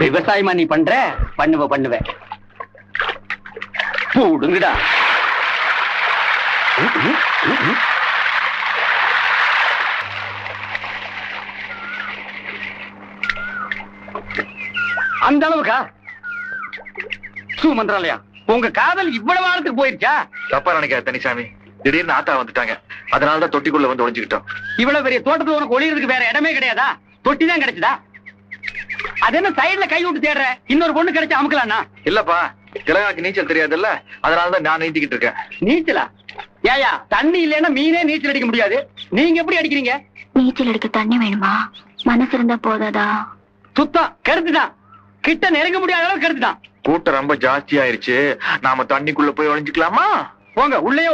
விவசாயமா நீ பண்ற? பண்ணுவ பண்ணுவ. போடுங்கடா. அந்த அளவுக்கா? சுமந்திராலயா உங்க காதல் இவ்வளவு வாரத்துக்கு போயிருச்சா? தப்பா நினைக்காத தனிசாமி திடீர்னு ஆத்தா வந்துட்டாங்க. அதனாலதான் தொட்டிக்குள்ள வந்து ஒளிஞ்சுக்கிட்டோம். இவ்வளவு பெரிய தோட்டத்துல உனக்கு ஒளியறதுக்கு வேற இடமே கிடையாதா? தொட்டி தான் கிடைச்சதா? அது என்ன சைடுல கை விட்டு தேடுற? இன்னொரு பொண்ணு கிடைச்சு அமுக்கலாம்னா? இல்லப்பா திலகாக்கு நீச்சல் தெரியாதுல்ல? அதனாலதான் நான் நீந்திக்கிட்டு இருக்கேன். நீச்சலா? ஏயா தண்ணி இல்லைன்னா மீனே நீச்சல் அடிக்க முடியாது. நீங்க எப்படி அடிக்கிறீங்க? நீச்சல் எடுக்க தண்ணி வேணுமா? மனசு இருந்தா போதாதா? சுத்தம் கருத்துதான் கிட்ட நெருங்க முடியாத அளவுக்கு கருத்துதான் கூட்டம் ரொம்ப ஜாஸ்தி ஆயிருச்சு நாம தண்ணிக்குள்ள போய் ஒளிஞ்சுக்கலாமா? போங்க உள்ளே